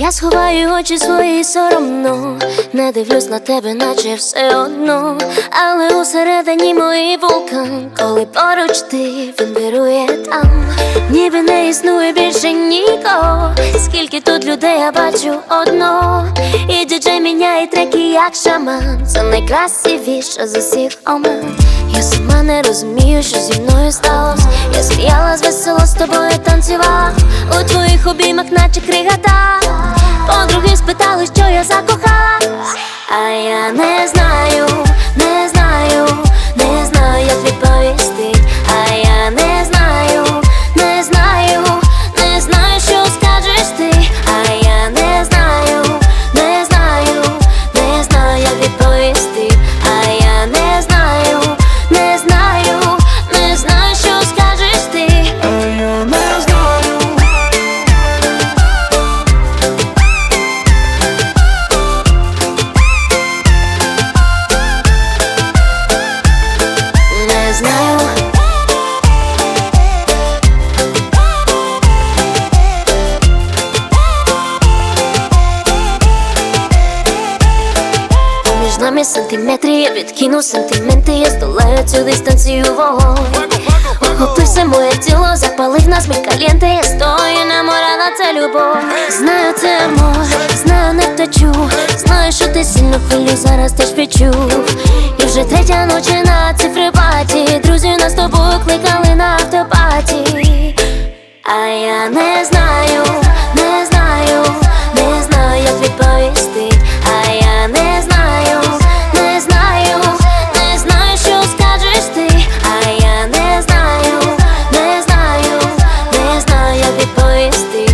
Я сховаю очі свої соромно, не дивлюсь на тебе, наче все одно, але усередині мої вулкан, коли поруч ти він вірує там, ніби не існує більше нікого. Скільки тут людей я бачу одно діджей міняє треки, як шаман. Це найкрасивіше з усіх оман. Я сама не розумію, що зі мною сталося. Я сміялась весело з тобою танцювала у твоїх обіймах, наче кригата. Подруги спитали, що я закохалась, а я не знаю, Між нами сантиметри, я відкину сантименти, я здолаю цю дистанцію вогонь. Охопив моє тіло, запалив нас ми калєнти, я стою наморана, це любов. Знаю, це амор, знаю, не втечу. Знаю, що ти сильно хвилю, зараз теж відчув. І вже третя ночі на цифрипаті Друзі нас тобою кликали на автопаті. А я не знаю, знаю, як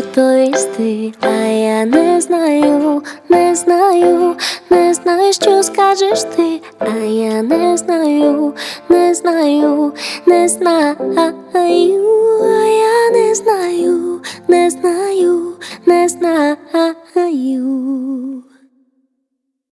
відповісти. А я не знаю, не знаю, не знаю, що скажеш ти. А я не знаю, не знаю, не знаю. А я не знаю, не знаю, не знаю.